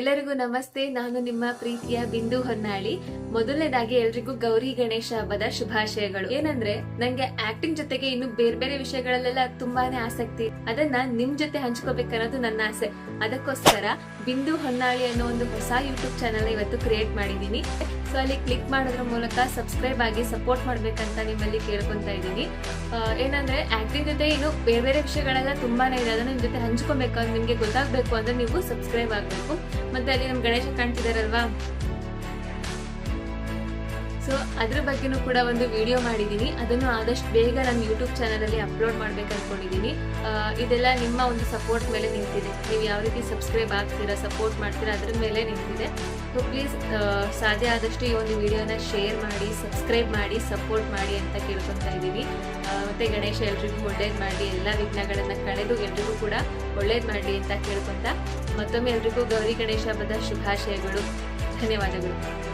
ಎಲ್ಲರಿಗೂ ನಮಸ್ತೆ. ನಾನು ನಿಮ್ಮ ಪ್ರೀತಿಯ ಬಿಂದು ಹೊನ್ನಾಳಿ. ಮೊದಲನೇದಾಗಿ ಎಲ್ರಿಗೂ ಗೌರಿ ಗಣೇಶ ಹಬ್ಬದ ಶುಭಾಶಯಗಳು. ಏನಂದ್ರೆ, ನಂಗೆ ಆಕ್ಟಿಂಗ್ ಜೊತೆಗೆ ಇನ್ನು ಬೇರೆ ಬೇರೆ ವಿಷಯಗಳಲ್ಲೆಲ್ಲ ತುಂಬಾನೇ ಆಸಕ್ತಿ. ಅದನ್ನ ನಿಮ್ ಜೊತೆ ಹಂಚ್ಕೋಬೇಕನ್ನೋದು ನನ್ನ ಆಸೆ. ಅದಕ್ಕೋಸ್ಕರ ಬಿಂದು ಹೊನ್ನಾಳಿ ಅನ್ನೋ ಒಂದು ಹೊಸ ಯೂಟ್ಯೂಬ್ ಚಾನಲ್ ಇವತ್ತು ಕ್ರಿಯೇಟ್ ಮಾಡಿದೀನಿ ಸೊ ಅಲ್ಲಿ ಕ್ಲಿಕ್ ಮಾಡೋದ್ರ ಮೂಲಕ ಸಬ್ಸ್ಕ್ರೈಬ್ ಆಗಿ ಸಪೋರ್ಟ್ ಮಾಡ್ಬೇಕಂತ ನಿಮ್ಮಲ್ಲಿ ಕೇಳ್ಕೊಂತಾ ಇದ್ದೀನಿ. ಏನಂದ್ರೆ ಆಕ್ಟಿಂಗ್ ಜೊತೆ ಇನ್ನು ಬೇರೆ ಬೇರೆ ವಿಷಯಗಳೆಲ್ಲ ತುಂಬಾನೇ ಇದೆ. ಅದನ್ನ ನಿಮ್ ಜೊತೆ ಹಂಚ್ಕೊಬೇಕು ನಿಮ್ಗೆ ಗೊತ್ತಾಗ್ಬೇಕು ಅಂದ್ರೆ ನೀವು ಸಬ್ಸ್ಕ್ರೈಬ್ ಆಗ್ಬೇಕು. ಮತ್ತೆ ಅಲ್ಲಿ ನಮ್ ಗಣೇಶ ಕಾಣ್ತಿದಾರಲ್ವಾ? ಸೊ ಅದ್ರ ಬಗ್ಗೆನೂ ಕೂಡ ಒಂದು ವಿಡಿಯೋ ಮಾಡಿದ್ದೀನಿ ಅದನ್ನು ಆದಷ್ಟು ಬೇಗ ನಾನು ಯೂಟ್ಯೂಬ್ ಚಾನಲಲ್ಲಿ ಅಪ್ಲೋಡ್ ಮಾಡ್ಬೇಕು ಅನ್ಕೊಂಡಿದ್ದೀನಿ ಇದೆಲ್ಲ ನಿಮ್ಮ ಒಂದು ಸಪೋರ್ಟ್ ಮೇಲೆ ನಿಂತಿದೆ. ನೀವು ಯಾವ ರೀತಿ ಸಬ್ಸ್ಕ್ರೈಬ್ ಆಗ್ತೀರಾ ಸಪೋರ್ಟ್ ಮಾಡ್ತೀರಾ, ಅದ್ರ ಮೇಲೆ ನಿಂತಿದೆ. ಸೊ ಪ್ಲೀಸ್ ಸಾಧ್ಯ ಆದಷ್ಟು ಈ ಒಂದು ವಿಡಿಯೋನ ಶೇರ್ ಮಾಡಿ ಸಬ್ಸ್ಕ್ರೈಬ್ ಮಾಡಿ ಸಪೋರ್ಟ್ ಮಾಡಿ ಅಂತ ಕೇಳ್ಕೊತಾ ಇದ್ದೀನಿ ಮತ್ತೆ ಗಣೇಶ ಎಲ್ರಿಗೂ ಒಳ್ಳೇದು ಮಾಡಿ ಎಲ್ಲ ವಿಘ್ನಗಳನ್ನ ಕಳೆದು ಎಲ್ರಿಗೂ ಕೂಡ ಒಳ್ಳೇದು ಮಾಡಿ ಅಂತ ಕೇಳ್ಕೊಂತ ಮತ್ತೊಮ್ಮೆ ಎಲ್ರಿಗೂ ಗೌರಿ ಗಣೇಶ ಹಬ್ಬದ ಶುಭಾಶಯಗಳು. ಧನ್ಯವಾದಗಳು.